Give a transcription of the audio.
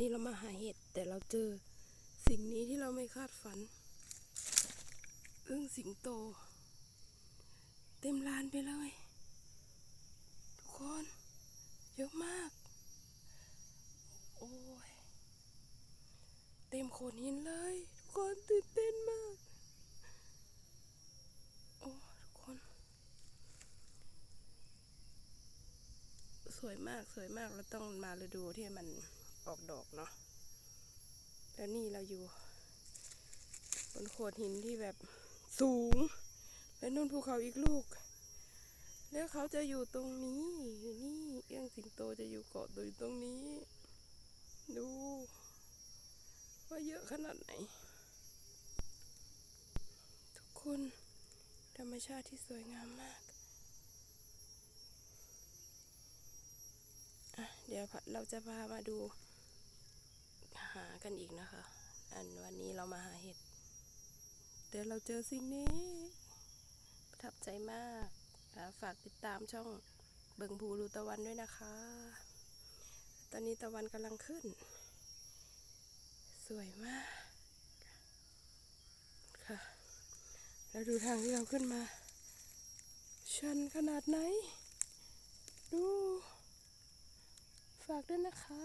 นี้เรามาหาเห็ดแต่เราเจอสิ่งนี้ที่เราไม่คาดฝันอึ้งสิงโต เต็มลานไปเลย ทุกคน เยอะมาก โอ้ย เต็มโขดหินเลย ทุกคนตื่นเต้นมาก โอ้ทุกคน สวยมากสวยมากเราต้องมาฤดูที่มัน ออกดอกเนาะแล้วนี่เราอยู่ บนโขดหินที่แบบสูง และนู่นภูเขาอีกลูก แล้วเขาจะอยู่ตรงนี้นี่เอื้องสิงโตจะอยู่เกาะตัวอยู่ตรงนี้ ดู ว่าเยอะขนาดไหน ทุกคนธรรมชาติที่สวยงามมากอะเดี๋ยวเราจะพามาดู หากันอีกนะคะ อันวันนี้เรามาหาเห็ด เดี๋ยวเราเจอสิ่งนี้ ประทับใจมากฝากติดตามช่องเบิงภูรูตะวันด้วยนะคะ ตอนนี้ตะวันกำลังขึ้น สวยมากค่ะ แล้วดูทางที่เราขึ้นมา ชันขนาดไหน ดู ฝากด้วยนะคะ